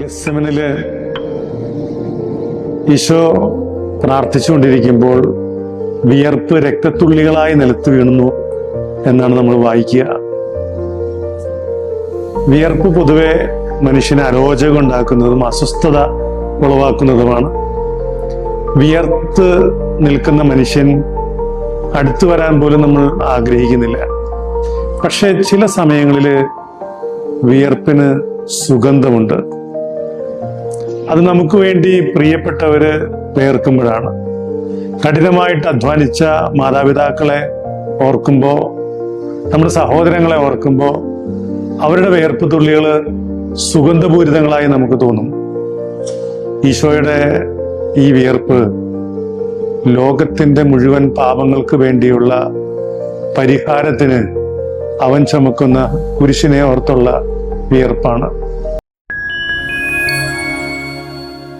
ഗസ്സമനിൽ ഈശോ പ്രാർത്ഥിച്ചുകൊണ്ടിരിക്കുമ്പോൾ വിയർപ്പ് രക്തത്തുള്ളികളായി നിലത്ത് വീണുന്നു എന്നാണ് നമ്മൾ വായിക്കുക. വിയർപ്പ് പൊതുവെ മനുഷ്യനെ അരോചകം ഉണ്ടാക്കുന്നതും അസ്വസ്ഥത ഉളവാക്കുന്നതുമാണ്. വിയർത്ത് നിൽക്കുന്ന മനുഷ്യൻ അടുത്തു വരാൻ പോലും നമ്മൾ ആഗ്രഹിക്കുന്നില്ല. പക്ഷെ ചില സമയങ്ങളിൽ വിയർപ്പിന് സുഗന്ധമുണ്ട്. അത് നമുക്ക് വേണ്ടി പ്രിയപ്പെട്ടവര് വേർക്കുമ്പോഴാണ് കഠിനമായിട്ട് അധ്വാനിച്ച മാതാപിതാക്കളെ ഓർക്കുമ്പോൾ നമ്മുടെ സഹോദരങ്ങളെ ഓർക്കുമ്പോൾ അവരുടെ വേർപ്പ് തുള്ളികൾ സുഗന്ധപൂരിതങ്ങളായി നമുക്ക് തോന്നും. ഈശോയുടെ ഈ വിയർപ്പ് ലോകത്തിന്റെ മുഴുവൻ പാപങ്ങൾക്ക് വേണ്ടിയുള്ള പരിഹാരത്തിന് അവൻ ചുമക്കുന്ന കുരിശിനെ ഓർത്തുള്ള വിയർപ്പാണ്.